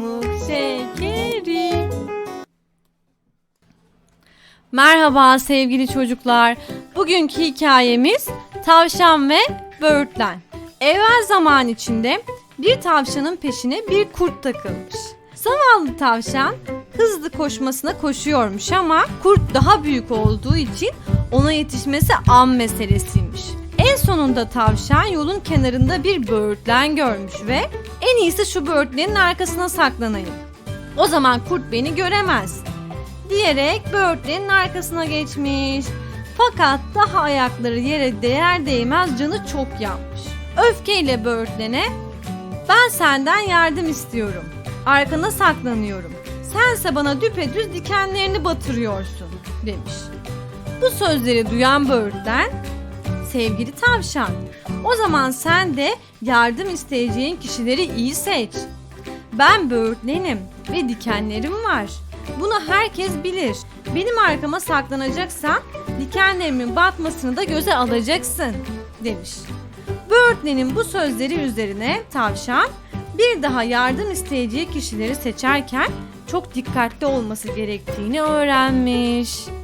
pamuk şekeri. Merhaba sevgili çocuklar. Bugünkü hikayemiz tavşan ve böğürtlen. Evvel zaman içinde bir tavşanın peşine bir kurt takılmış. Zavallı tavşan hızlı koşmasına koşuyormuş ama kurt daha büyük olduğu için ona yetişmesi an meselesiymiş. Sonunda tavşan yolun kenarında bir böğürtlen görmüş ve en iyisi şu böğürtlenin arkasına saklanayım. O zaman kurt beni göremez diyerek böğürtlenin arkasına geçmiş. Fakat daha ayakları yere değer değmez canı çok yanmış. Öfkeyle böğürtlene ben senden yardım istiyorum. Arkana saklanıyorum. Sense bana düpedüz dikenlerini batırıyorsun demiş. Bu sözleri duyan böğürtlen sevgili tavşan o zaman sen de yardım isteyeceğin kişileri iyi seç. Ben böğürtlenim ve dikenlerim var. Bunu herkes bilir. Benim arkama saklanacaksan dikenlerimin batmasını da göze alacaksın demiş. Böğürtlenin bu sözleri üzerine tavşan bir daha yardım isteyeceği kişileri seçerken çok dikkatli olması gerektiğini öğrenmiş.